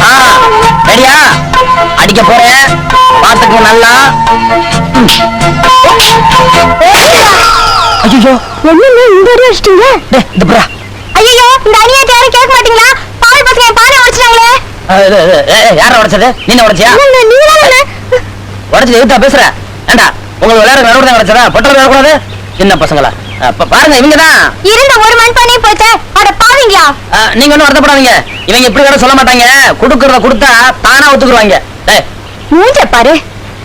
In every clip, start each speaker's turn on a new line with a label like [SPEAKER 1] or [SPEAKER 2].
[SPEAKER 1] ஆ, ரெடியா? அடிக்க போறேன். பாத்துக்க நல்லா. ஐயோ
[SPEAKER 2] என்னங்க இந்த அடி அடிச்சிட்டீங்க?
[SPEAKER 1] இந்த புறா.
[SPEAKER 2] ஐயோ இந்த அணியை யாரும் கேட்க மாட்டீங்களா? பால் பசங்க பானை உடைச்சிட்டாங்களே.
[SPEAKER 1] யார உடைச்சது? உடைச்சியா?
[SPEAKER 2] நீங்க தானே
[SPEAKER 1] உடைச்சது எதுத்தா பேசுற? ஏண்டா உங்களுக்கு விளையாட தான் உடைச்சதா? பொட்டல் விளையாடக்கூடாது சின்ன பசங்களா. அப்ப பாருங்க இவங்க தான்
[SPEAKER 2] இருந்த ஒரு மண் பண்ணி போச்சே அட பாவீங்களா
[SPEAKER 1] நீங்க ஒண்ணும் வருத்தப்படாதீங்க. இவங்க இப்படி வேற சொல்ல மாட்டாங்க. குடுக்கறத கொடுத்தா தானா ஒத்துக்குருவாங்க. டேய்
[SPEAKER 2] மூஞ்ச பாரு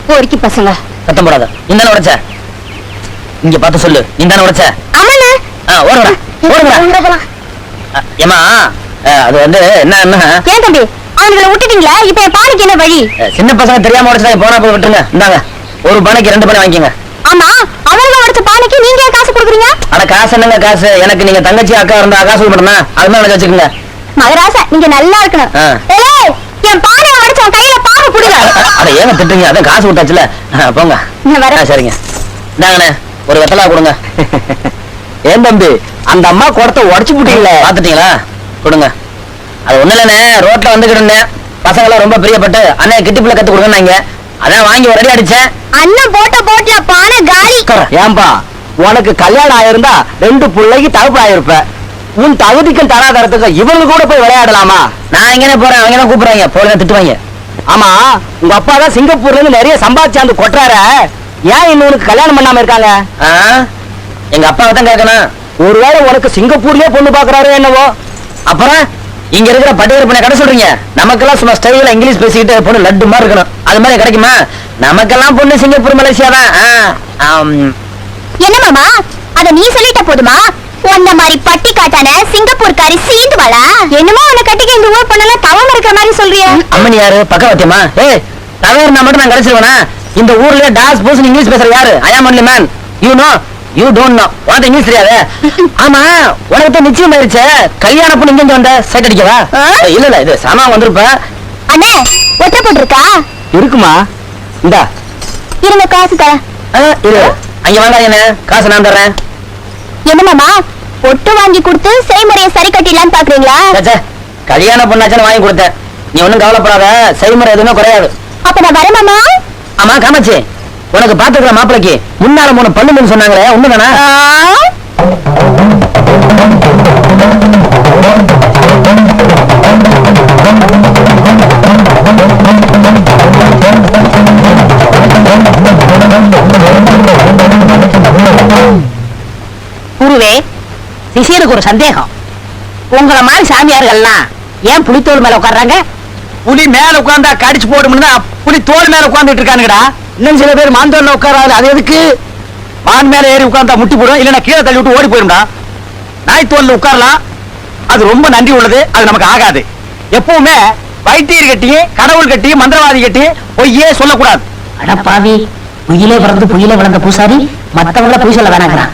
[SPEAKER 2] பொறுக்கி பசங்க.
[SPEAKER 1] சத்தம் போடாத. இந்த உடைச்ச. இங்க பார்த்து சொல்லு. இந்த உடைச்ச.
[SPEAKER 2] ஆமாண்ணே
[SPEAKER 1] ஆ. அ, ஏம்மா அ, அது வந்து என்ன என்ன?
[SPEAKER 2] ஏன் தம்பி அவனுங்களை விட்டுட்டீங்களா? இப்ப என் பானைக்கு என்ன வழி?
[SPEAKER 1] சின்ன பசங்க தெரியாம உடைச்சாங்க போனா போய் விட்டுருங்க. இந்தாங்க. ஒரு பானைக்கு ரெண்டு பானை வாங்கிக்கோங்க.
[SPEAKER 2] ஆமா. பானைக்கு நீங்க ஏன் காசு கொடுக்குறீங்க?
[SPEAKER 1] அட காசு என்னங்க காசு? எனக்கு நீங்க தங்கச்சி அக்கா இருந்தா காசு கொடுக்கணுமா அது மாதிரி வச்சுக்கோங்க.
[SPEAKER 2] மகராசா நீங்க நல்லா இருக்கணும். என் பானை உடைச்ச அவன் கையில பானை குடுங்க
[SPEAKER 1] அட ஏங்க திட்டுங்க அதான் காசு கொடுத்தாச்சுல. ஆ, போங்க.
[SPEAKER 2] நான் வரேன்.
[SPEAKER 1] சரிங்க. இந்தாங்கண்ணே ஒரு வெத்தலா கொடுங்க.
[SPEAKER 3] ஏன் தம்பி? அந்த அம்மா குடத்தை உடச்சு விட்டீங்களே
[SPEAKER 1] பாத்துட்டீங்களா கொடுங்க. அது ஒண்ணு இல்லண்ணே ரோட்ல வந்துகிட்டு இருந்தேன். பசங்க எல்லாம் ரொம்ப பிரியப்பட்டு அண்ணன் கிட்டிப்புல கத்து கொடுங்கன்னாங்க. அதான் வாங்கி ஒரு அடி அடிச்சேன்.
[SPEAKER 2] அண்ணன் போட்ட போட்ல பானை காலி.
[SPEAKER 3] ஏன்பா? உனக்கு கல்யாணம் ஆயிருந்தா ரெண்டு பிள்ளைக்கு தகுப்பு ஆயிருப்ப. உன் தகுதிக்கும் தராதரத்துக்கு இவங்க கூட போய் விளையாடலாமா?
[SPEAKER 1] நான் எங்கனே போறேன் அவங்க தான் கூப்பிடுறாங்க. போல திட்டுவாங்க.
[SPEAKER 3] ஆமா உங்க அப்பா தான் சிங்கப்பூர்ல இருந்து நிறைய சம்பாதிச்சாந்து கொட்டுறாரு. ஏன் இன்னும் உனக்கு கல்யாணம் பண்ணாம இருக்காங்க?
[SPEAKER 1] எங்க அப்பாவை தான் கேட்கணும்.
[SPEAKER 3] ஒருவேளை உனக்கு சிங்கப்பூர்லயே பொண்ணு பாக்குறாரு என்னவோ?
[SPEAKER 1] அப்புறம் இங்க இருக்கிற பட்டியல் பண்ண கடை சொல்றீங்க. நமக்கெல்லாம் சும்மா ஸ்டைல இங்கிலீஷ் பேசிக்கிட்டு பொண்ணு லட்டு மாதிரி இருக்கணும். அது மாதிரி கிடைக்குமா? நமக்கெல்லாம் பொண்ணு சிங்கப்பூர் மலேசியா தான்.
[SPEAKER 2] என்ன மாமா? அத நீ சொல்லிட்ட போதுமா? உன்ன மாதிரி பட்டி காட்டான சிங்கப்பூர்காரி சீந்து வாடா என்னமோ உன்னை கட்டிக்க இந்த ஊர் பொண்ணெல்லாம் தவம் இருக்கிற மாதிரி சொல்றியே.
[SPEAKER 1] அம்மனி யாரு? பக்கவத்தியமா ஏய் தவறுனா மட்டும் நான் கிடைச்சிருவேனா இந்த ஊர்ல டாஸ் பூஸ் இங்கிலீஷ் பேசுற யாரு? I am only man you know you don't know உனக்கு இங்கிலீஷ் தெரியாது? ஆமா உனக்கு தான் நிச்சயம் ஆயிருச்சே. கல்யாண பொண்ணு இங்க வந்த சைட் அடிக்கவா? இல்ல இல்ல இது சாமா வந்திருப்ப.
[SPEAKER 2] அண்ணே ஒட்ட போட்டிருக்கா?
[SPEAKER 3] இருக்குமா? இந்தா.
[SPEAKER 2] இருங்க காசு தரேன்.
[SPEAKER 1] இரு. அங்க வாங்காதீங்க காசு நான் தர்றேன்.
[SPEAKER 2] என்ன மாமா? ஒட்டு வாங்கி கொடுத்து செய்முறையை சரி கட்டிடலான்னு பாக்குறீங்களா?
[SPEAKER 1] கல்யாண பொண்ணாச்சுன்னு வாங்கி கொடுத்தேன். நீ ஒண்ணும் கவலைப்படாத. செய்முறை எதுவுமே குறையாது.
[SPEAKER 2] அப்ப நான் வரேன் மாமா.
[SPEAKER 1] ஆமா காமாச்சி உனக்கு பாத்துக்கிற மாப்பிளைக்கு முன்னால மூணு பண்ணுன்னு சொன்னாங்களே உண்மைதானா?
[SPEAKER 4] குருவே சிஷியனுக்கு ஒரு சந்தேகம். உங்கள மாதிரி சாமியார்கள்லாம் ஏன் புலித்தோல் மேல உட்கார்றாங்க?
[SPEAKER 3] புலி மேல உட்கார்ந்தா கடிச்சு போடும்னா புலி தோல் மேல உட்கார்ந்துட்டு இருக்கானுங்கடா. இன்னும் சில பேர் மாந்தோல்ல உட்காராது. அது எதுக்கு? மான் மேல ஏறி உட்கார்ந்தா முட்டி போடும் இல்லைன்னா கீழே தள்ளி விட்டு ஓடி போயிரும்டா. நாய் தோல்ல உட்காரலாம். அது ரொம்ப நன்றி உள்ளது. அது நமக்கு ஆகாது. எப்பவுமே வைத்தியர் கட்டியும் கடவுள் கட்டியும் மந்திரவாதி கட்டியும் பொய்யே சொல்லக்கூடாது.
[SPEAKER 4] அட பாவி புயிலே பிறந்து புயிலே வளர்ந்த பூசாரி மத்தவங்கள பொய் சொல்ல வேணாங்கிறான்.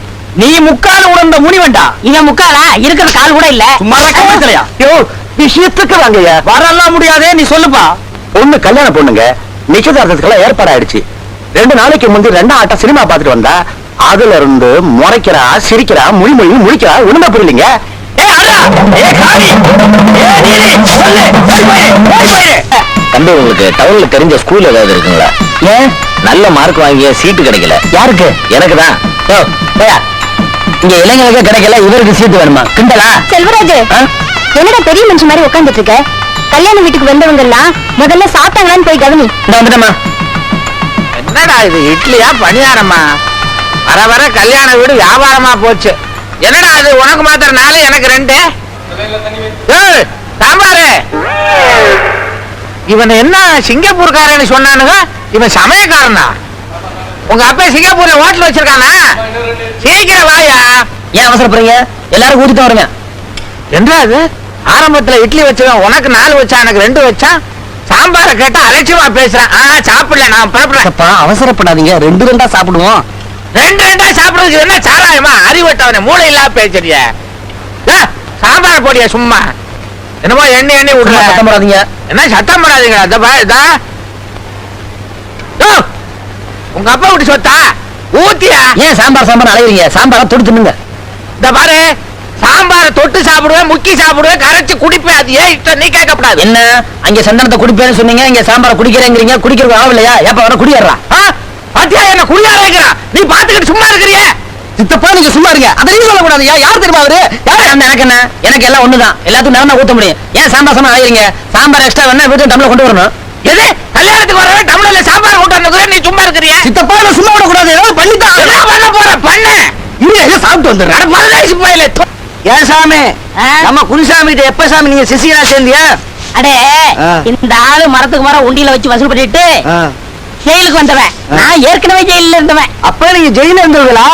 [SPEAKER 3] நீ முக்கால உணர்ந்த முனி வேண்டா
[SPEAKER 4] இவன் முக்காலா? இருக்கிற கால் கூட இல்ல.
[SPEAKER 3] சும்மா யோ விஷயத்துக்கு வாங்கய்யா. வரலாம் முடியாதே நீ சொல்லுப்பா. பொண்ணு கல்யாண பொண்ணுங்க நிச்சயதார்த்தத்துக்கெல்லாம் ஏற்பாடாயிடுச்சு ரெண்டு நாளைக்கு முந்தி ரெண்டு ஆட்டம் சினிமா பார்த்துட்டு வந்தா அதுல இருந்து முறைக்கிறா சிரிக்கிறா மொழி மொழி முடிக்கிறா ஒண்ணுமே புரியலீங்க!
[SPEAKER 1] தம்பி உங்களுக்கு டவுன்ல தெரிஞ்ச ஸ்கூல் ஏதாவது இருக்குங்களா? ஏன்? நல்ல மார்க் வாங்கிய சீட்டு கிடைக்கல. யாருக்கு? எனக்கு தான் இங்க இளைஞர்களுக்கு கிடைக்கல இவருக்கு சீட்டு வேணுமா? கிண்டலா?
[SPEAKER 2] செல்வராஜ்? என்னடா பெரிய மனுஷன் மாதிரி உட்கார்ந்துட்டு இருக்க கல்யாண வீட்டுக்கு வந்தவங்க எல்லாம் முதல்ல சாப்பிட்டாங்களான்னு போய் கவனி.
[SPEAKER 1] இந்த வந்துட்டமா
[SPEAKER 5] என்னடா இது இட்லியா பணியாரமா? வர வர கல்யாண வீடு வியாபாரமா போச்சு. என்னடா அது உனக்கு மாத்திரம் நாலு எனக்கு ரெண்டு? ஏய், சாம்பாரு. இவன் என்ன சிங்கப்பூர்காரன்னு சொன்னானுங்க? இவன் சமயக்காரனா? உங்க அப்பா சிங்கப்பூர்ல ஹோட்டல் வச்சிருக்கானா? சீக்கிரம் வாயா?
[SPEAKER 1] ஏன் அவசரப்படுறீங்க? எல்லாரும் ஊத்திட்டு வருங்க.
[SPEAKER 5] என்ன அது ஆரம்பத்துல இட்லி வச்சவன் உனக்கு நாலு வச்சான் எனக்கு ரெண்டு வச்சான் சாம்பாரை கேட்டா அலட்சியமா பேசுறேன். ஆ சாப்பிடல நான் புறப்படுறேன்
[SPEAKER 3] அப்பா அவசரப்படாதீங்க. ரெண்டு ரெண்டா சாப்பிடுவோம்.
[SPEAKER 5] ரெண்டு ரெண்டா சாப்பிடுறதுக்கு என்ன சாராயமா? அறிவட்டவனே மூளை இல்லாம பேசுறிய சாம்பார் போடியா சும்மா. என்னமோ எண்ணெய் எண்ணெய் விடுற
[SPEAKER 3] சத்தம் போடாதீங்க.
[SPEAKER 5] என்ன சத்தம் போடாதீங்களா இந்த பா இதா. உங்க அப்பா விட்டு சொத்தா? ஊத்தியா?
[SPEAKER 3] ஏன் சாம்பார் சாம்பார் அலையுறீங்க? சாம்பாரை தொட்டு தின்னுங்க.
[SPEAKER 5] இந்த பாரு சாம்பாரை தொட்டு சாப்பிடுவேன் முக்கி சாப்பிடுவேன் கரைச்சு குடிப்பேன் அது ஏன் இஷ்டம்? நீ கேட்கக்கூடாது
[SPEAKER 3] என்ன? அங்க சந்தனத்தை குடிப்பேன்னு சொன்னீங்க இங்க சாம்பாரை குடிக்கிறேங்கிறீங்க குடிக்கிறது ஆகும் இல்லையா? ஏப்ப வர குடியேறா?
[SPEAKER 5] பாத்தியா என்ன குடியாரேங்கிறான் நீ பாத்துக்கிட்டு சும்மா இருக்கிறியே.
[SPEAKER 3] சித்தப்பா நீங்க சும்மா இருங்க. அதை நீங்க சொல்லக்கூடாது. யார் தெரியுமா அவரு? யார் எனக்கு என்ன எனக்கு எல்லாம் ஒண்ணுதான். எல்லாத்துக்கும் நேரம் ஊத்த முடியும். ஏன் சாம்பார் சாம்பார் அலையுறீங்க? சாம்பார் எக்ஸ்ட்ரா வேணா வீட்டு டம்ளர் கொண்டு வரணும்.
[SPEAKER 5] எது? கல்யாணத்துக்கு வரவே டம்ளர்ல சாம்பார் கொண்டு நீ சும்மா இருக்கிறியே?
[SPEAKER 3] சித்தப்பா நான் சும்மா விடக்கூடாது. ஏதாவது பண்ணித்தான்
[SPEAKER 5] என்ன பண்ண போற? பண்ணு.
[SPEAKER 3] இல்ல இல்ல சாப்பிட்டு வந்துடுறேன்.
[SPEAKER 5] அட பரதேசி போயில
[SPEAKER 3] ஏன் சாமி? நம்ம குருசாமி கிட்ட எப்ப சாமி நீங்க சிசியனா சேர்ந்தியா?
[SPEAKER 4] அடே. இந்த ஆளு மரத்துக்கு மரம் உண்டியில வச்சு வசூல் பண்ணிட்டு ஜெயிலுக்கு வந்தவன். நான் ஏற்கனவே ஜெயில இருந்தவன்.
[SPEAKER 3] அப்ப நீங்க ஜெயில இருந்தவங்களா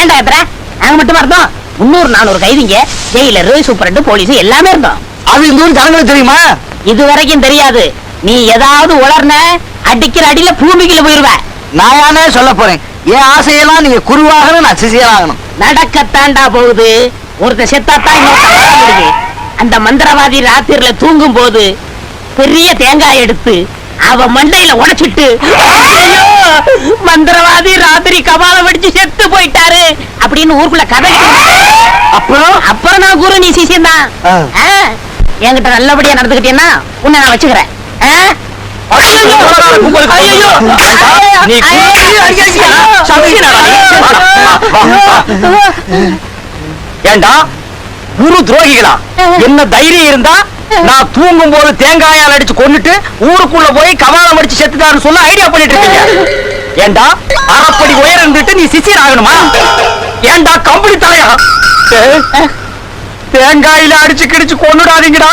[SPEAKER 4] ஏன்டா கத்துற நாங்க மட்டுமா இருந்தோம் முன்னூறு நானூறு கைதிங்க ஜெயிலரு சூப்பரண்டு போலீஸ் எல்லாமே இருந்தோம்.
[SPEAKER 3] அது இந்த ஊர் ஜனங்களுக்கு தெரியுமா?
[SPEAKER 4] இது வரைக்கும் தெரியாது. நீ ஏதாவது உளர்ன அடிக்கிற அடியில பூமிக்குள்ள போயிருவ.
[SPEAKER 3] நான் யானே சொல்ல போறேன். என் ஆசையெல்லாம் நீங்க குருவாகணும் நான் சிசியனாகணும்
[SPEAKER 4] நடக்கத்தாண்டா போகுது. ஒருத்தன் செத்தாத்தான் அந்த மந்திரவாதி ராத்திரில தூங்கும் போது பெரிய தேங்காய் எடுத்து அவ மண்டையில உடைச்சிட்டு மந்திரவாதி ராத்திரி கபாலம் வெடிச்சு செத்து போயிட்டாரு அப்படின்னு ஊருக்குள்ள கதை
[SPEAKER 3] அப்புறம்?
[SPEAKER 4] அப்புறம் நான் குரு நீ சிசியம் தான். என்கிட்ட நல்லபடியா நடந்துக்கிட்டேன்னா உன்னை நான் வச்சுக்கிறேன்.
[SPEAKER 3] ஏண்டா? குரு துரோகிகளா? என்ன தைரியம் இருந்தா நான் தூங்கும் போது தேங்காயால் அடிச்சு கொன்னுட்டு ஊருக்குள்ள போய் கவாலம் அடிச்சு செத்துட்டாருன்னு சொல்ல ஐடியா பண்ணிட்டு இருக்கீங்க. ஏண்டா? அரைப்படி உயரம் இருந்துட்டு நீ சிசியர் ஆகணுமா? ஏண்டா கம்பளி தலையா? தேங்காயில அடிச்சு கிடிச்சு கொன்னுடாதீங்கடா.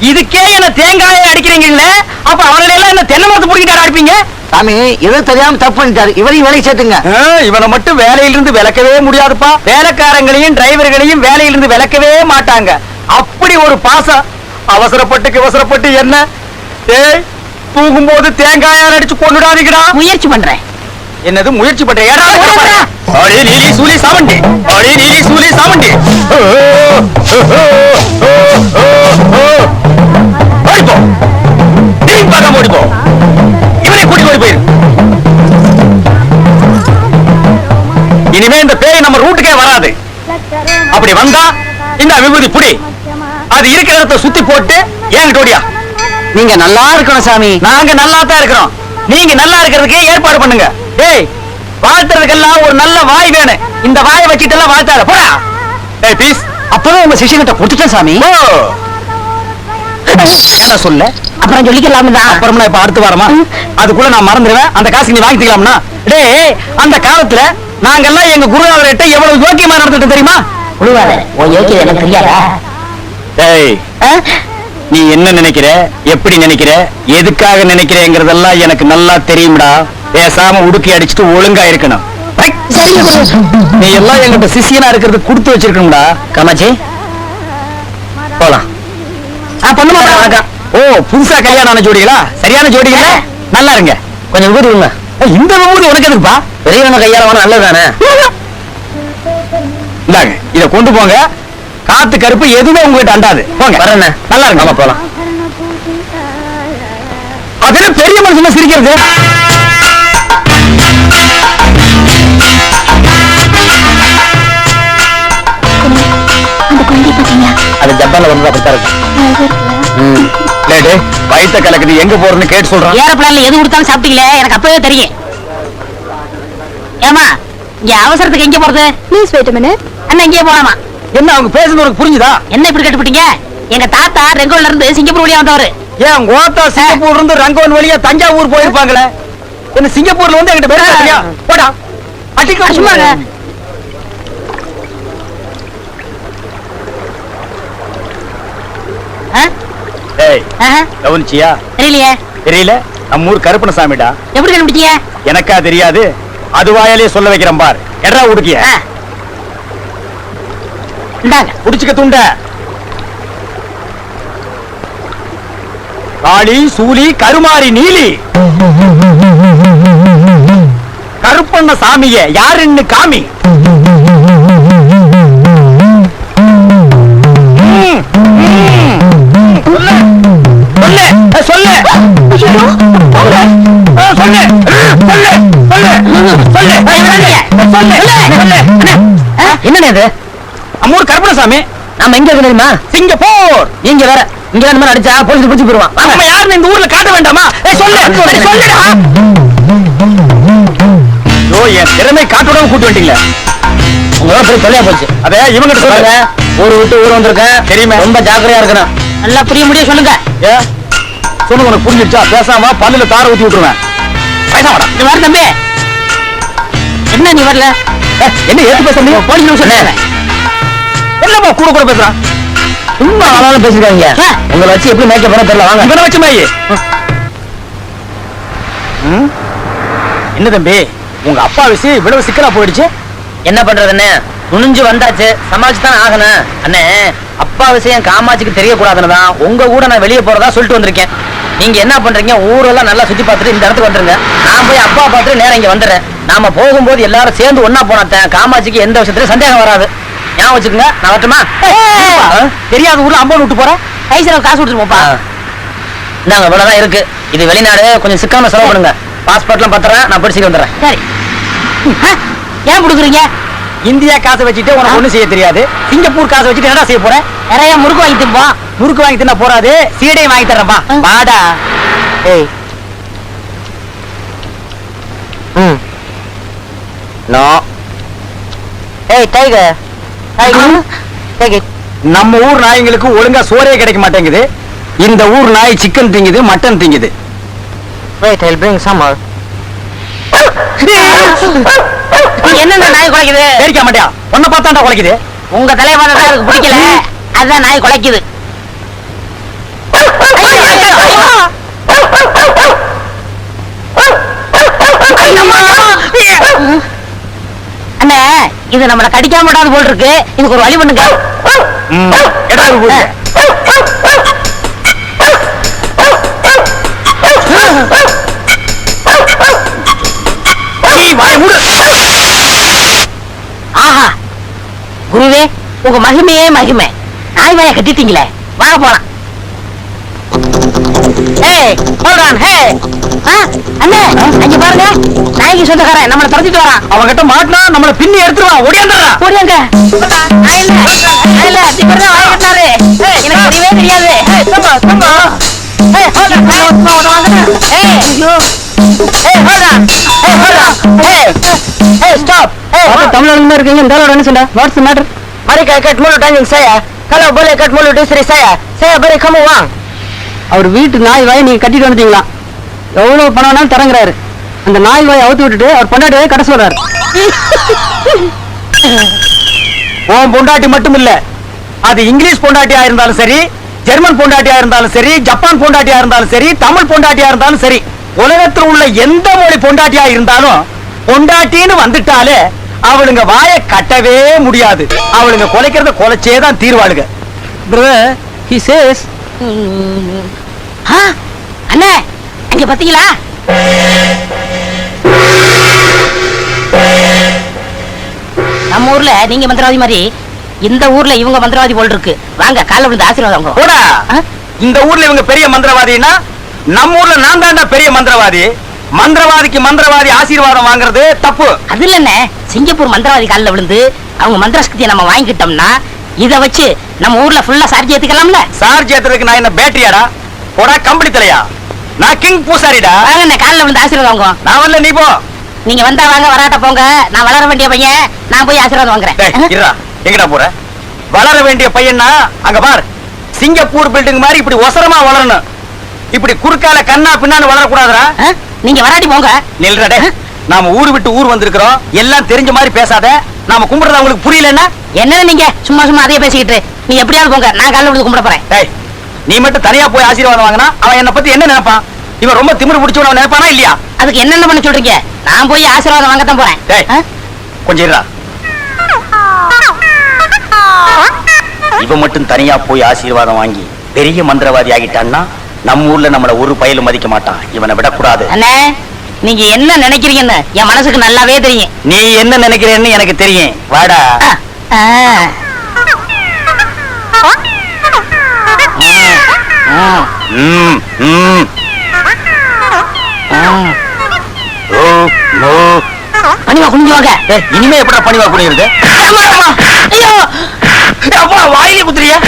[SPEAKER 3] இதுக்கே என்ன தேங்காயை அடிக்கிறீங்களே அப்ப அவங்களை எல்லாம் என்ன தென்னை மரத்து பிடிக்கிட்டு அடிப்பீங்க?
[SPEAKER 6] சாமி ஏதோ தெரியாம தப்பு பண்ணிட்டாரு. இவரையும் வேலைக்கு சேர்த்துங்க.
[SPEAKER 3] ஆ, இவனை மட்டும் வேலையிலிருந்து விலக்கவே முடியாதுப்பா. வேலைக்காரங்களையும் டிரைவர்களையும் வேலையிலிருந்து விலக்கவே மாட்டாங்க. அப்படி ஒரு பாசம். அவசரப்பட்டு அவசரப்பட்டு என்ன? ஏய் தூங்கும் போது தேங்காயால் அடிச்சு கொண்டுடாதீங்கடா
[SPEAKER 4] முயற்சி பண்றேன்.
[SPEAKER 3] என்னது முயற்சி பண்ற ஏடா ஓட போறா? அடே நீலி சூலி சாமண்டி அடே நீலி சூலி சாமண்டி. ஓடிப்போ திரும்பி பார்க்காம ஓடிப்போ இவனை கூட்டி ஓடி போயிரு இனிமே இந்த பேய் நம்ம ரூட்டுக்கே வராது அப்படி வந்தா இந்த விபூதி புடி அது இருக்கிற இடத்தை சுத்தி போட்டு ஏங்கிட்ட ஓடியா
[SPEAKER 6] நீங்க நல்லா இருக்கணும் சாமி.
[SPEAKER 3] நாங்க நல்லா தான் இருக்கிறோம். நீங்க நல்லா இருக்கிறதுக்கு ஏற்பாடு பண்ணுங்க. டேய் வாழ்த்துறதுக்கெல்லாம் ஒரு நல்ல வாய் வேணும். இந்த வாயை வச்சுட்டு எல்லாம் வாழ்த்தாத. போடா. டேய் பீஸ் அப்பவே உங்க சிஷியங்கிட்ட கொடுத்துட்டேன் சாமி. சொல்ல?
[SPEAKER 4] அப்புறம் சொல்லிக்கலாம்
[SPEAKER 3] அப்புறம் இப்ப அடுத்து வாரமா? அதுக்குள்ள நான் மறந்துடுவேன் அந்த காசு நீ வாங்கிக்கலாம்னா? டேய் அந்த காலத்துல நாங்கெல்லாம் எங்க குருநாதர்கிட்ட எவ்வளவு யோக்கியமா நடந்துட்டு தெரியுமா?
[SPEAKER 4] உன் யோக்கியது எனக்கு தெரியாதா?
[SPEAKER 3] டேய்
[SPEAKER 4] ஆ?
[SPEAKER 3] நீ என்ன நினைக்கிற? எப்படி நினைக்கிற? எதுக்காக நினைக்கிறேங்கிறதெல்லாம் எனக்கு நல்லா தெரியும்டா. பேசாம உடுக்கி அடிச்சுட்டு ஒழுங்கா இருக்கணும்! நீ எல்லாம் என்கிட்ட சிஷியனா இருக்கிறது கொடுத்து வச்சிருக்கணும்டா. காமாச்சி போலாம். பண்ணுமா வணக்கம் ஓ புதுசா கல்யாணம் ஆன ஜோடிகளா? சரியான ஜோடிகளா? நல்லா இருங்க. கொஞ்சம் விபூதி விடுங்க இந்த விபூதி உனக்கு எதுக்குப்பா? பெரியவங்க கையால நல்லதானே இந்தாங்க இத கொண்டு போங்க. காத்து கருப்பு எதுவுமே உங்ககிட்ட அண்டாது. போங்க. வரேன் நல்லா இருக்கு ஆமா போலாம். அது பெரிய மனுஷன சிரிக்கிறது? அது ஜப்பான்ல வந்து அப்படித்தான் இருக்கு. ம். லேடு வயித்த கலக்குது. எங்க போறதுன்னு கேட்டு சொல்றான்
[SPEAKER 4] ஏரோப்ளான்ல எது கொடுத்தாலும் சாப்பிட்டீங்களே? எனக்கு அப்பவே தெரியும். ஏமா இங்க அவசரத்துக்கு எங்க போறது?
[SPEAKER 2] ப்ளீஸ் வெயிட் மினிட்
[SPEAKER 4] அண்ணா இங்கே போலாமா?
[SPEAKER 3] என்ன அவங்க பேசுறது உனக்கு புரிஞ்சுதா?
[SPEAKER 4] என்ன இப்படி கேட்டுப்பிட்டீங்க? எங்க தாத்தா ரெங்கோல்ல இருந்து சிங்கப்பூர் வழியா வந்தவரு.
[SPEAKER 3] ஏன் கோத்தா சிங்கப்பூர்ல இருந்து ரங்கோன் வழியா தஞ்சாவூர் போயிருப்பாங்களே? என்ன சிங்கப்பூர்ல வந்து எங்கிட்ட பேசுறியா போடா. அடிக்க
[SPEAKER 4] சும்மாங்க.
[SPEAKER 3] கவனிச்சியா?
[SPEAKER 4] தெரியலையே.
[SPEAKER 3] தெரியல? நம்ம ஊர் கருப்பணசாமிடா.
[SPEAKER 4] எப்படி கண்டுபிடிச்சீங்க?
[SPEAKER 3] எனக்கா தெரியாது. அது வாயாலே சொல்ல வைக்கிறேன் பார். எடா உடுக்கிய.
[SPEAKER 4] இந்தாங்க.
[SPEAKER 3] புடிச்சுக்க துண்ட. காளி சூலி கருமாரி நீலி. கருப்பண்ண சாமிய யாருன்னு காமி. சொல்லு, சொல்லு.
[SPEAKER 1] என்னண்ணே இது?
[SPEAKER 3] அம்மூர் கருப்பணசாமி.
[SPEAKER 1] நாம எங்க இருக்கு தெரியுமா?
[SPEAKER 3] சிங்கப்பூர்.
[SPEAKER 1] நீங்க வேற. இங்க இந்த மாதிரி அடிச்சா போலீஸ் பிடிச்சு போயிருவான்.
[SPEAKER 3] நம்ம யாருன்னு இந்த ஊர்ல காட்ட வேண்டாமா? சொல்லு. சொல்லுடா. ஐயோ என் திறமை காட்டோட கூட்டு வந்துட்டீங்களே
[SPEAKER 1] உங்களோட போய் தொலையா போச்சு.
[SPEAKER 3] அதே இவங்கிட்ட
[SPEAKER 1] சொல்லுங்க
[SPEAKER 3] சொல்லுங்க
[SPEAKER 1] ஊர் விட்டு ஊர் வந்திருக்கேன்.
[SPEAKER 3] தெரியுமே.
[SPEAKER 1] ரொம்ப ஜாக்கிரதையா இருக்கணும்.
[SPEAKER 4] நல்லா புரிய முடியும் சொல்லுங்க.
[SPEAKER 3] சொல்லு உனக்கு புரிஞ்சிருச்சா? பேசாம பல்லுல தார ஊத்தி விட்டுருவேன். பேசாமடா
[SPEAKER 4] இது வர தம்பி. என்ன நீ வரல?
[SPEAKER 3] என்ன ஏத்து பேச முடியும்
[SPEAKER 4] போலீஸ் நிமிஷம்
[SPEAKER 3] என்னப்பா கூட கூட பேசுறான்
[SPEAKER 1] சும்மா ஆளாலும் பேசிருக்காங்க. உங்களை வச்சு எப்படி மேய்க்க தெரியல வாங்க.
[SPEAKER 3] இவனை வச்சு மேயி? என்ன தம்பி உங்க அப்பா விஷயம் இவ்வளவு சிக்கலா போயிடுச்சு?
[SPEAKER 1] என்ன பண்றதுன்னு? துணிஞ்சு வந்தாச்சு. சமாளிச்சு தான் ஆகணும். அண்ணே அப்பா விஷயம் காமாட்சிக்கு தெரியக்கூடாதுன்னு தான். உங்க கூட நான் வெளியே போறதா சொல்லிட்டு வந்திருக்கேன். நீங்க என்ன பண்றீங்க? ஊரெல்லாம் நல்லா சுத்தி பார்த்துட்டு இந்த இடத்துக்கு வந்துருங்க. நான் போய் அப்பா பார்த்துட்டு நேரம் இங்க வந்துடுறேன். நாம போகும்போது எல்லாரும் சேர்ந்து ஒண்ணா போனாத்தேன் காமாட்சிக்கு எந்த விஷயத்துலயும் சந்தேகம் வராது. ஞாபகம் வச்சுக்கோங்க. நான் வரட்டுமா?
[SPEAKER 3] தெரியாத ஊர்ல அம்பன் விட்டு போற?
[SPEAKER 4] கை செலவு காசு போப்பா.
[SPEAKER 1] இந்தாங்க இவ்வளவுதான் இருக்கு. இது வெளிநாடு கொஞ்சம் சிக்காம செலவு பண்ணுங்க. பாஸ்போர்ட்லாம் பத்திரம் நான் படிச்சுட்டு வந்துடுறேன்.
[SPEAKER 4] சரி. ஏன் கொடுக்குறீங்க?
[SPEAKER 3] இந்தியா காசை வச்சுட்டு உனக்கு ஒண்ணு செய்ய தெரியாது. சிங்கப்பூர் காசை வச்சுட்டு என்னடா செய்ய போற?
[SPEAKER 4] நிறைய முறுக்கு வாங்கி திம்போம்
[SPEAKER 3] முறுக்கு வாங்கி தின்னா போறாது. சீடையும் வாங்கி தர்றேன்பா
[SPEAKER 4] ஆ.
[SPEAKER 3] வாடா.
[SPEAKER 1] ஏய். ம். நோ. ஏய் டைகர் டைகர் டேக் இட்
[SPEAKER 3] நம்ம ஊர் நாய்ங்களுக்கு ஒழுங்கா சோறே கிடைக்க மாட்டேங்குது. இந்த ஊர் நாய் சிக்கன் திங்குது mutton திங்குது.
[SPEAKER 1] Wait I bring some more.
[SPEAKER 4] என்னென்ன நாய் குலைக்குது?
[SPEAKER 3] பேரிக்க மாட்டியா உன்னை பார்த்தாண்டா குலைக்குது.
[SPEAKER 4] உங்க தலைவர் தான் எனக்கு பிடிக்கல. அதான் நாய் குலைக்குது. அண்ணே இது நம்மள கடிக்காம விடாது போல் இருக்கு. இதுக்கு ஒரு வழி பண்ணுங்க.
[SPEAKER 3] நீ வாயை மூடு.
[SPEAKER 4] ஆஹா. குருவே உங்க மகிமையே மகிமை. நாய் வாய கட்டிட்டீங்களே. வாங்க போலாம். ஏய் அண்ணே அங்க பாருங்க. நாய்க்கு சொந்தக்காரன் நம்மள துரத்திட்டு வரான்.
[SPEAKER 3] அவன்கிட்ட மாட்டினா நம்மள பின்னி எடுத்துருவான்.
[SPEAKER 4] கட்டினாரு ஏய், எனக்கு தெரியவே தெரியாது. ஏய். ஏய், வாங்கினேன். ஏய், ஐயோ. ஏய், on. ஏய்.
[SPEAKER 1] தமிழ்நாடு இருக்கீங்க இந்த என்ன சொன்ன what's matter
[SPEAKER 4] mulut anjing saya. Kalau boleh kat mulut istri saya, saya beri kamu uang.
[SPEAKER 1] அவர் வீட்டு நாய் வாயை நீங்க கட்டிட்டு வந்துட்டீங்களா எவ்வளவு பணம் வேணாலும் தரங்குறாரு அந்த நாய் வாயை அவுத்து விட்டுட்டு அவர் பொண்டாட்டியை கட்ட சொல்றாரு
[SPEAKER 3] உன் பொண்டாட்டி மட்டும் இல்ல அது இங்கிலீஷ் பொண்டாட்டியா இருந்தாலும் சரி ஜெர்மன் பொண்டாட்டியா இருந்தாலும் சரி ஜப்பான் பொண்டாட்டியா இருந்தாலும் சரி தமிழ் பொண்டாட்டியா இருந்தாலும் சரி உலகத்தில் உள்ள எந்த மொழி பொண்டாட்டியா இருந்தாலும் பொண்டாட்டின்னு வந்துட்டாலே அவளுங்க வாய கட்டவே முடியாது. அவளுங்க குலைக்கிறத குலைச்சே தான் தீர்வாளுங்க.
[SPEAKER 1] பிரதர் ஹி சேஸ்
[SPEAKER 4] அண்ணே அங்க பாத்தீங்களா? நம்ம ஊர்ல நீங்க மந்திரவாதி மாதிரி இந்த ஊர்ல இவங்க மந்திரவாதி போல் இருக்கு. வாங்க காலைல விழுந்து ஆசீர்வாதம்.
[SPEAKER 3] போடா? இந்த ஊர்ல இவங்க பெரிய மந்திரவாதின்னா நம்ம ஊர்ல நான் தாண்டா பெரிய மந்திரவாதி. மந்திரவாதிக்கு மந்திரவாதி ஆசீர்வாதம் வாங்குறது தப்பு.
[SPEAKER 4] அது இல்லண்ணே. சிங்கப்பூர் மந்திரவாதி காலில் விழுந்து அவங்க மந்திர சக்தியை நம்ம வாங்கிக்கிட்டோம்னா இத வச்சு நம்ம ஊர்ல ஃபுல்லா சார்ஜ் ஏத்துக்கலாம்ல?
[SPEAKER 3] சார்ஜ் ஏத்துறதுக்கு நான் என்ன பேட்டரியாடா? போடா கம்பளி தலையா? நான் கிங் பூசாரிடா.
[SPEAKER 4] வாங்க அண்ணே காலில் விழுந்து ஆசீர்வாதம் வாங்குவோம்.
[SPEAKER 3] நான் வரல நீ போ.
[SPEAKER 4] நீங்க வந்தா வாங்க வராட்ட போங்க. நான் வளர வேண்டிய பையன் நான் போய் ஆசீர்வாதம் வாங்குறேன்.
[SPEAKER 3] இருடா. எங்கடா போற? வளர வேண்டிய பையன்னா அங்க பார். சிங்கப்பூர் பில்டிங் மாதிரி இப்படி ஒசரமா வளரணும். இப்படி குறுக்கால கண்ணா பின்னான்னு வளரக்கூடாதுடா.
[SPEAKER 4] ஆ? நீங்க வராட்டி போங்க.
[SPEAKER 3] நில்றடே. நாம ஊரு விட்டு ஊர் வந்திருக்கிறோம். எல்லாம் தெரிஞ்ச மாதிரி பேசாத. நாம கும்பிடுறது உங்களுக்கு புரியலன்னா?
[SPEAKER 4] என்னன்னு நீங்க? சும்மா சும்மா அதையே பேசிக்கிட்டு நீ எப்படியாவது போங்க. நான் காலைல விழுந்து கும்பிட போறேன்.
[SPEAKER 3] டேய் நீ மட்டும் தனியா போய் ஆசீர்வாதம் வாங்கினா அவன் என்ன பத்தி என்ன நினைப்பான்? இவன் ரொம்ப திமிரு பிடிச்சவன் நினைப்பானா இல்லையா?
[SPEAKER 4] அதுக்கு என்னென்ன பண்ண சொல்றீங்க? நான் போய் ஆசீர்வாதம் வாங்கத்தான் போறேன்.
[SPEAKER 3] டேய்? கொஞ்சம் இருடா. இவன் மட்டும் தனியா போய் ஆசீர்வாதம் வாங்கி பெரிய மந்திரவாதி ஆகிட்டான்னா நம்ம ஊர்ல நம்மள ஒரு பயலும் மதிக்க மாட்டான். இவனை விடக்கூடாது.
[SPEAKER 4] அண்ணே நீங்க என்ன நினைக்கிறீங்கன்னு என் மனசுக்கு நல்லாவே தெரியும்.
[SPEAKER 3] நீ என்ன நினைக்கிறேன்னு எனக்கு தெரியும். வாடா.
[SPEAKER 4] பணிவா குனிஞ்சு வாங்க
[SPEAKER 3] டேய், இனிமே எப்படா பணிவா
[SPEAKER 4] அம்மா. ஐயோ.
[SPEAKER 3] வாயிலே குத்துறியா?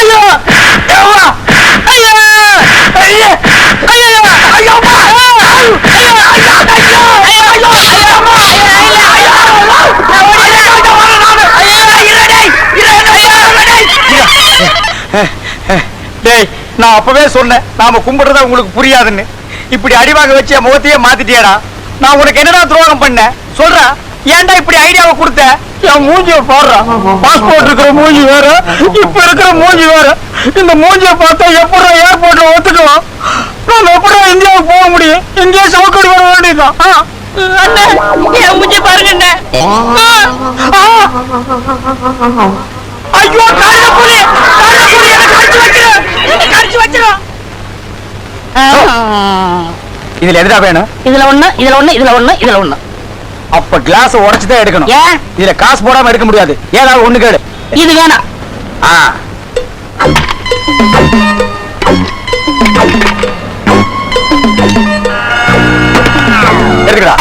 [SPEAKER 4] ஐயோ.
[SPEAKER 3] டேய். நான் அப்பவே சொன்னேன் நாம கும்பிடுறத உங்களுக்கு புரியாதுன்னு இப்படி அடிவாங்க வச்சு முகத்தையே மாத்திட்டியடா நான் உனக்கு என்னடா துரோகம் பண்ணேன் சொல்றா ஏன்டா இப்படி ஐடியாவை கொடுத்த என் மூஞ்சிய போடுறான் பாஸ்போர்ட் இருக்கிற மூஞ்சி வேற இப்ப இருக்கிற மூஞ்சி வேற இந்த மூஞ்சிய பார்த்தா எப்படா ஏர்போர்ட்ல ஒத்துக்குவோம் நான் எப்படா இந்தியாவுக்கு போக முடியும்? இங்கேயே சவுக்கடி வர வேண்டியதுதான். ஆ.
[SPEAKER 4] அண்ணே என் மூஞ்சி பாருங்க.
[SPEAKER 3] ஐயோ கருட புலி என்ன கடிச்சு வச்சிரு என்ன கடிச்சு வச்சிரு. இதுல எதுடா வேணும்?
[SPEAKER 4] இதுல ஒண்ணு இதுல ஒண்ணு இதுல ஒண்ணு இதுல ஒண்ணு.
[SPEAKER 3] அப்ப கிளாஸ் உடைச்சு தான் எடுக்கணும் இதுல காசு போடாம எடுக்க முடியாது. ஏதாவது ஒண்ணு கேடு
[SPEAKER 4] இது வேணாம்.
[SPEAKER 3] ஆ.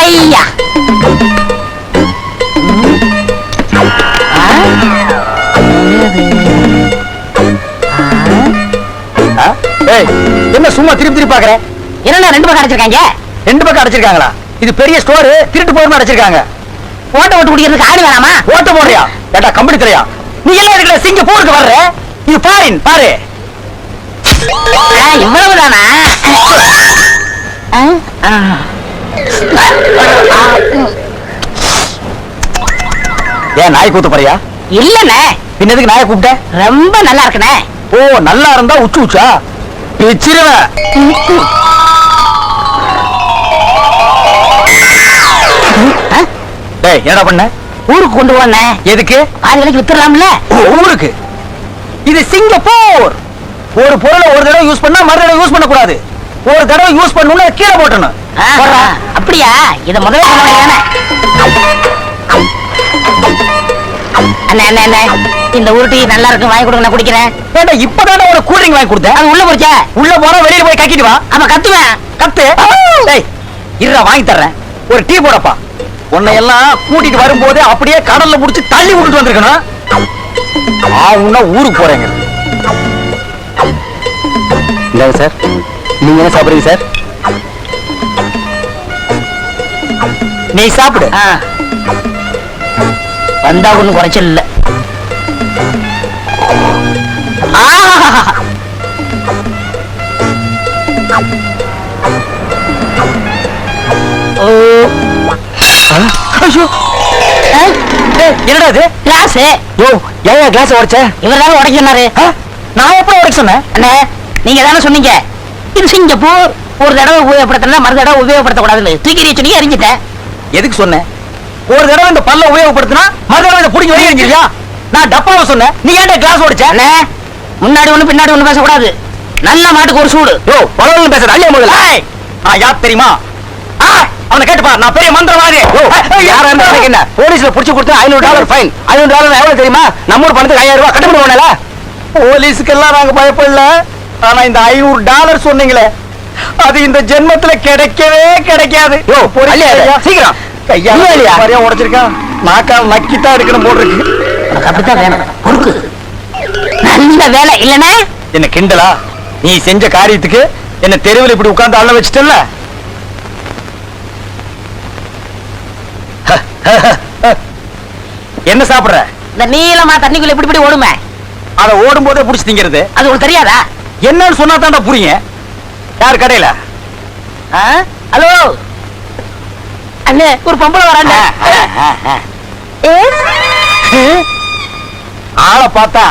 [SPEAKER 4] ஐயா.
[SPEAKER 3] என்ன சும்மா திருப்பி திருப்பி பாக்குற?
[SPEAKER 4] என்னண்ணா ரெண்டு பக்கம் அடைச்சிருக்காங்க?
[SPEAKER 3] ரெண்டு பக்கம் அடைச்சிருக்காங்களா? இது பெரிய ஸ்டோர் திருட்டு போறமா அடைச்சிருக்காங்க.
[SPEAKER 4] ஓட்ட ஓட்டு குடிக்கிறதுக்கு ஆடு வேணாமா?
[SPEAKER 3] ஓட்ட போடுறியா? ஏட்டா கம்பெனி தெரியா நீ எல்லாம் இருக்கிற சிங்கப்பூருக்கு வர்ற? இது பாரின் பாரு.
[SPEAKER 4] ஆ, இவ்வளவுதானா.
[SPEAKER 3] ஏன் நாய் கூத்து போறியா?
[SPEAKER 4] இல்லண்ணே.
[SPEAKER 3] பின்னதுக்கு நாயை கூப்பிட்ட?
[SPEAKER 4] ரொம்ப நல்லா இருக்குண்ணே.
[SPEAKER 3] ஓ நல்லா இருந்தா உச்சு உச்சா? பிச்சிருவேன் என்னடா பண்ண?
[SPEAKER 4] ஊருக்கு கொண்டு போனே
[SPEAKER 3] எதுக்கு?
[SPEAKER 4] பாதி விலைக்கு வித்துடலாம்ல.
[SPEAKER 3] ஊருக்கு. இது சிங்கப்பூர். ஒரு பொருளை ஒரு தடவை யூஸ் பண்ணா மறு தடவை யூஸ் பண்ண கூடாது ஒரு தடவை யூஸ் பண்ணணும்னா கீழே போட்டணும்.
[SPEAKER 4] அப்படியா? இத முதல்ல இந்த உருட்டி நல்லா இருக்கு வாங்கி கொடுங்க நான் குடிக்கிறேன்.
[SPEAKER 3] ஏண்டா இப்பதானே ஒரு கூல் ட்ரிங்க் வாங்கி கொடுத்தேன்?
[SPEAKER 4] அது உள்ள போச்சா?
[SPEAKER 3] உள்ள போனா வெளியில போய் கக்கிட்டு வா.
[SPEAKER 4] அப்ப கத்துவேன்.
[SPEAKER 3] கத்து. டேய் இருடா வாங்கி தர்றேன். ஒரு டீ போடப்பா. உன்னை எல்லாம் கூட்டிட்டு வரும்போது அப்படியே கடல்ல புடிச்சு தள்ளி விட்டுட்டு வந்திருக்கணும். ஆவுன்னா ஊருக்கு போறேங்க. சார். நீங்க என்ன சாப்பிடுறீங்க சார்? நீ சாப்பிடு.
[SPEAKER 4] வந்தா ஒண்ணும் குறைச்சல் இல்ல.
[SPEAKER 3] ஐயோ. என்னடா இது?
[SPEAKER 4] கிளாஸ்.
[SPEAKER 3] யோ ஏன் கிளாஸ் உடைச்ச?
[SPEAKER 4] இவர் தானே உடைக்கினாரு
[SPEAKER 3] ஆ? நான் எப்படி உடைக்க சொன்னேன்?
[SPEAKER 4] அண்ணே நீங்க தானே சொன்னீங்க. இது சிங்கப்பூர். ஒரு தடவை உபயோகப்படுத்தினா மறு தடவை உபயோகப்படுத்தக்கூடாதுன்னு தூக்கி சொன்னீங்க எரிஞ்சிட்டேன்
[SPEAKER 3] எதுக்கு சொன்னேன்? ஒரு தடவை இந்த பல்ல உபயோகப்படுத்தினா மறு தடவை இதை புடிங்க வெளியே எறிஞ்சிருக்கியா நான் டப்பாவை சொன்னேன். நீ ஏன்டா கிளாஸ் உடைச்ச?
[SPEAKER 4] அண்ணே முன்னாடி ஒண்ணு பின்னாடி ஒண்ணு பேசக்கூடாது. நல்ல மாட்டுக்கு ஒரு சூடு.
[SPEAKER 3] யோ பலவன் பேசுற அள்ளிய முதல்ல நான் யார் தெரியுமா? அவனை கேட்டுப்பா நான் பெரிய மந்திரவாதி. யாரா இருந்தா எனக்கு என்ன போலீஸ்ல புடிச்சு கொடுத்து ஐநூறு டாலர் ஃபைன். ஐநூறு டாலர் எவ்வளவு தெரியுமா? நம்ம ஊர் பணத்துக்கு ஐயாயிரம் ரூபாய் கட்ட முடியல போலீஸுக்கெல்லாம் நாங்க பயப்படல. ஆனா இந்த ஐநூறு டாலர் சொன்னீங்களே அது இந்த ஜென்மத்துல கிடைக்கவே கிடைக்காது. சீக்கிரம். கையா சரியா உடைச்சிருக்கான் நாக்கால் நக்கித்தான் இருக்கணும் போல் இருக்கு.
[SPEAKER 4] அப்படித்தான் வேணும். பொறுக்கு நல்ல வேலை இல்லனே
[SPEAKER 3] என்ன கிண்டலா? நீ செஞ்ச காரியத்துக்கு என்ன தெருவில் இப்படி உட்கார்ந்து அள்ள வச்சிட்டல்ல? என்ன சாப்பிடுற?
[SPEAKER 4] இந்த நீளமா தண்ணிக்குள்ள இப்படி இப்படி ஓடுமே.
[SPEAKER 3] அத ஓடும் போதே புடிச்சு திங்கிறது.
[SPEAKER 4] அது உனக்கு தெரியாதா?
[SPEAKER 3] என்னன்னு சொன்னா தாண்டா புரியும் யார் கடையில?
[SPEAKER 4] ஹலோ? அண்ணே ஒரு பொம்பளை வராண்ட
[SPEAKER 3] ஆளை பார்த்தா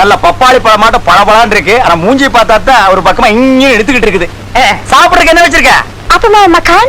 [SPEAKER 3] நல்ல பப்பாளி பழம் மாட்டம் பழபழான்னு இருக்கு. ஆனா மூஞ்சி பார்த்தா தான் ஒரு பக்கமா இங்க எடுத்துக்கிட்டு இருக்குது. சாப்பிடுறதுக்கு என்ன வச்சிருக்க?
[SPEAKER 2] அப்பமா மக்கான்?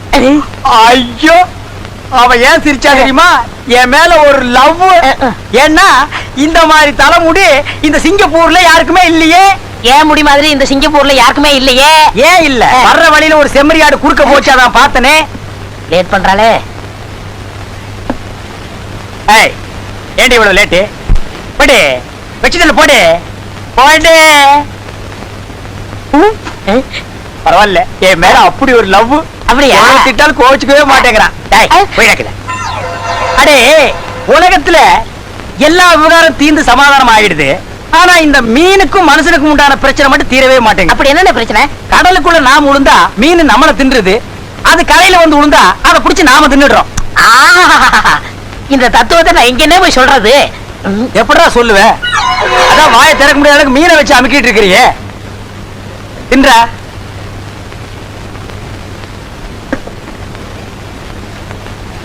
[SPEAKER 3] ஐயோ அவ ஏன் சிரிச்சா தெரியுமா? என் மேல ஒரு லவ் ஏன்னா இந்த மாதிரி தலைமுடி இந்த சிங்கப்பூர்ல யாருக்குமே இல்லையே.
[SPEAKER 4] ஏன் முடி மாதிரி இந்த சிங்கப்பூர்ல யாருக்குமே இல்லையே?
[SPEAKER 3] ஏன் இல்ல? வர்ற வழியில ஒரு செம்மறியாடு குறுக்க போச்சு அதான் பார்த்தனே.
[SPEAKER 4] லேட் பண்றாளே.
[SPEAKER 3] ஏய் ஏண்டி இவ்வளவு லேட்டு போடு வச்சுதல்ல போடு. போடு. பரவாயில்ல. என் மேல அப்படி ஒரு லவ்
[SPEAKER 4] அப்படியா?
[SPEAKER 3] திட்டாலும் கோச்சுக்கவே மாட்டேங்கிறான். அடே உலகத்துல எல்லா விவகாரம் தீர்ந்து சமாதானம் ஆயிடுது. ஆனா இந்த மீனுக்கும் மனுஷனுக்கும் உண்டான பிரச்சனை மட்டும் தீரவே மாட்டேங்குது.
[SPEAKER 4] அப்படி என்னென்ன பிரச்சனை?
[SPEAKER 3] கடலுக்குள்ள நாம உளுந்தா மீன் நம்மள தின்றுது. அது கரையில வந்து உளுந்தா அதை புடிச்சு நாம தின்னுடுறோம்.
[SPEAKER 4] இந்த தத்துவத்தை நான் எங்கன்னே போய் சொல்றது.
[SPEAKER 3] எப்படா சொல்லுவ? அதான் வாயை திறக்க முடியாத அளவுக்கு மீனை வச்சு அமுக்கிட்டு இருக்கிறியே. தின்றா?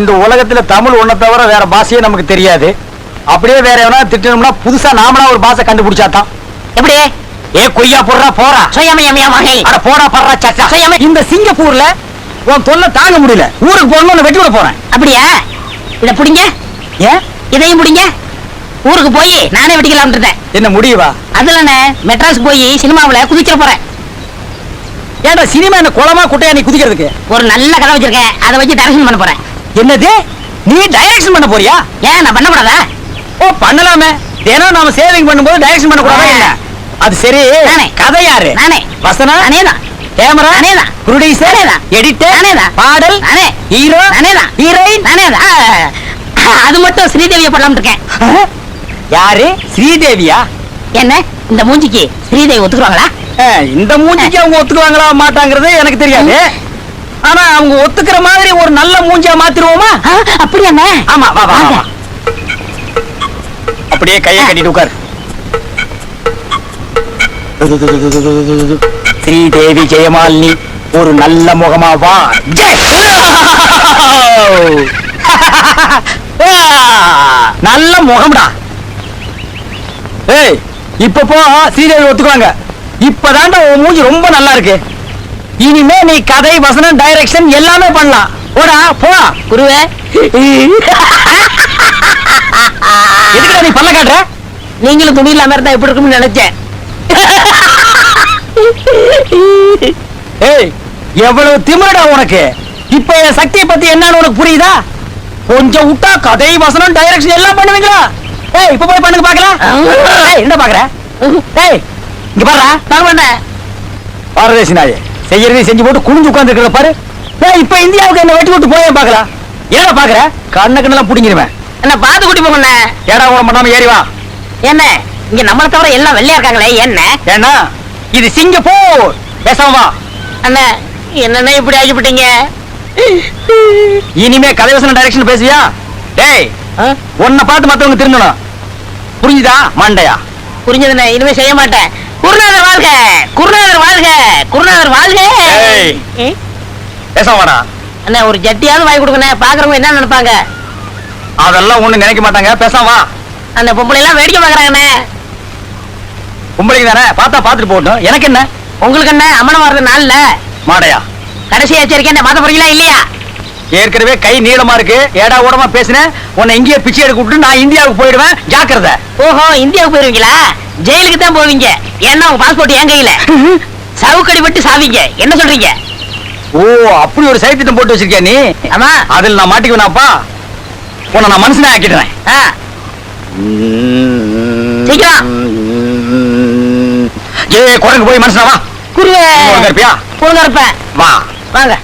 [SPEAKER 3] இந்த உலகத்துல தமிழ் ஒன்ன தவிர வேற பாஷையே நமக்கு தெரியாது. அப்படியே வேற எவனா திட்டணும்னா புதுசா நாமளா ஒரு பாஷை கண்டுபிடிச்சாதான்.
[SPEAKER 4] எப்படி?
[SPEAKER 3] ஏ கொய்யா போடுறா போறா. அட போடா படுறா சச்சா. இந்த சிங்கப்பூர்ல உன் தொல்லை தாங்க முடியல. ஊருக்கு போகணும்னு வெட்டி விட போறேன்.
[SPEAKER 4] அப்படியா? இத புடிங்க.
[SPEAKER 3] ஏன்
[SPEAKER 4] இதையும் புடிங்க. ஊருக்கு போய் நானே வெடிக்கலாம் இருந்தேன்.
[SPEAKER 3] என்ன முடியவா?
[SPEAKER 4] அதுலண்ணே மெட்ராஸ் போய் சினிமாவுல குதிச்சிட போறேன்.
[SPEAKER 3] ஏன்டா சினிமா என்ன குளமா குட்டையா நீ குதிக்கிறதுக்கு?
[SPEAKER 4] ஒரு நல்ல கதை வச்சிருக்கேன். அதை வச்சு டைரக்ஷன் பண்ண போறேன்.
[SPEAKER 3] என்னது? நீ டைரக்ஷன் பண்ண போறியா?
[SPEAKER 4] ஏன் நான் பண்ணக்கூடாதா?
[SPEAKER 3] ஓ பண்ணலாமே. தினம் நாம சேவிங் பண்ணும்போது டைரக்ஷன் பண்ண கூடாதா அது சரி.
[SPEAKER 4] நானே.
[SPEAKER 3] கதை யாரு?
[SPEAKER 4] நானே.
[SPEAKER 3] வசனா?
[SPEAKER 4] நானே தான்.
[SPEAKER 3] கேமரா?
[SPEAKER 4] நானே தான்.
[SPEAKER 3] ப்ரொடியூசர்
[SPEAKER 4] நானே தான்.
[SPEAKER 3] எடிட்டர்
[SPEAKER 4] நானே தான்.
[SPEAKER 3] பாடல்?
[SPEAKER 4] நானே.
[SPEAKER 3] ஹீரோ?
[SPEAKER 4] நானே தான்.
[SPEAKER 3] ஹீரோயின்?
[SPEAKER 4] நானே தான். அது மட்டும் ஸ்ரீதேவியை பண்ணலாம்னு இருக்கேன்.
[SPEAKER 3] யாரு? ஸ்ரீதேவியா?
[SPEAKER 4] என்ன? இந்த மூஞ்சிக்கு ஸ்ரீதேவி ஒத்துக்குவாங்களா?
[SPEAKER 3] இந்த மூஞ்சிக்கு அவங்க ஒத்துக்குவாங்களா மாட்டாங்கிறது எனக்கு தெரியாது. ஆனா அவங்க ஒத்துக்கிற மாதிரி ஒரு நல்ல மூஞ்சியா மாத்திருவோமா
[SPEAKER 4] அப்படியாண்ணே
[SPEAKER 3] ஆமா வா வா. அப்படியே கையை கட்டிட்டு உட்கார். ஸ்ரீதேவி ஜெயமாலினி ஒரு நல்ல முகமா வா. நல்ல முகம்டா. ஏய் இப்ப போ ஸ்ரீதேவி ஒத்துக்குவாங்க. இப்பதான்டா உன் மூஞ்சி ரொம்ப நல்லா இருக்கு. இனிமே நீ கதை வசனம் டைரக்ஷன் எல்லாமே பண்ணலாம். போடா போ
[SPEAKER 4] குருவே.
[SPEAKER 3] எதுக்குடா நீ பல்ல காட்டுற?
[SPEAKER 4] நீங்களும் துணி இல்லாம இருந்தா எப்படி இருக்கும்னு நினைச்சேன்.
[SPEAKER 3] ஏய் எவ்வளவு திமிரடா உனக்கு? இப்ப என் சக்தியை பத்தி என்னன்னு உனக்கு புரியுதா? கொஞ்சம் விட்டா கதை வசனம் டைரக்ஷன் எல்லாம் பண்ணுவீங்களா? ஏய் இப்ப போய் பண்ணுங்க பாக்கலாம் ஏய் என்ன பாக்குற ஏய் இங்க பாருடா.
[SPEAKER 4] பரவாயில்ல
[SPEAKER 3] பாரதேசி நாயே செய்யறதே செஞ்சு போட்டு குனிஞ்சு உட்கார்ந்து இருக்கிற பாரு இப்ப இந்தியாவுக்கு என்ன வெட்டி விட்டு போய் பாக்கலாம் ஏடா பாக்குற கண்ண கண்ணெல்லாம் புடிங்கிருவேன்.
[SPEAKER 4] என்ன பாத்து கூட்டி போங்கண்ணே
[SPEAKER 3] ஏடா உன பண்ணாம ஏறி வா.
[SPEAKER 4] என்ன இங்க நம்மளை தவிர எல்லாம் வெள்ளையா இருக்காங்களே என்ன?
[SPEAKER 3] ஏன்னா இது சிங்கப்பூர். பேசாம வா.
[SPEAKER 4] அண்ணே என்னண்ணே இப்படி ஆகிவிட்டீங்க?
[SPEAKER 3] இனிமே கதை வசனம் டைரக்ஷன் பேசுவியா? டேய் உன்னை பார்த்து மத்தவங்க திருந்தணும். புரிஞ்சுதா மண்டையா?
[SPEAKER 4] புரிஞ்சதுண்ணே இனிமே செய்ய மாட்டேன். குருநாதர் வாழ்க குருநாதர் வாழ்க குருநாதர் வாழ்க?
[SPEAKER 3] பேசாம வாடா
[SPEAKER 4] அண்ணே ஒரு ஜட்டியாவது வாங்கி கொடுங்கண்ணே பாக்குறவங்க என்ன நினைப்பாங்க?
[SPEAKER 3] அதெல்லாம் ஒண்ணு நினைக்க மாட்டாங்க பேசாம வா.
[SPEAKER 4] அந்த பொம்பளை எல்லாம் வேடிக்கை பாக்குறாங்கண்ணே.
[SPEAKER 3] பொம்பளைக்கு தானே? பார்த்தா பார்த்துட்டு போகட்டும். எனக்கு என்ன?
[SPEAKER 4] உங்களுக்கு என்ன அம்மனம் வர்றது நாள்ல?
[SPEAKER 3] மாடையா?
[SPEAKER 4] கடைசி எச்சரிக்கை என்ன மாத்த போறீங்களா இல்லையா?
[SPEAKER 3] ஏற்கனவே கை நீளமா இருக்கு. ஏடா ஓடமா பேசினேன் உன்னை இங்கேயே பிச்சை எடுக்க விட்டு நான் இந்தியாவுக்கு போயிடுவேன். ஜாக்கிரதை.
[SPEAKER 4] ஓஹோ இந்தியாவுக்கு போயிருவீங்களா? ஜெயிலுக்கு தான் போவீங்க. ஏன்னா உங்க பாஸ்போர்ட் என் கையில. சவுக்கடி விட்டு சாவீங்க. என்ன சொல்றீங்க?
[SPEAKER 3] ஓ அப்படி ஒரு சைத்திட்டம் போட்டு வச்சிருக்கியா நீ?
[SPEAKER 4] ஆமா.
[SPEAKER 3] அதில் நான் மாட்டிக்குவேனாப்பா. உன்னை நான் மனுஷனே ஆக்கிடுறேன்.
[SPEAKER 4] சீக்கிரம்.
[SPEAKER 3] ஏ குரங்கு போய் மனுஷனா வா.
[SPEAKER 4] குருவே.
[SPEAKER 3] ஒழுங்கா இருப்பியா?
[SPEAKER 4] ஒழுங்கா இருப்பேன்
[SPEAKER 3] வா.
[SPEAKER 4] வாங்க.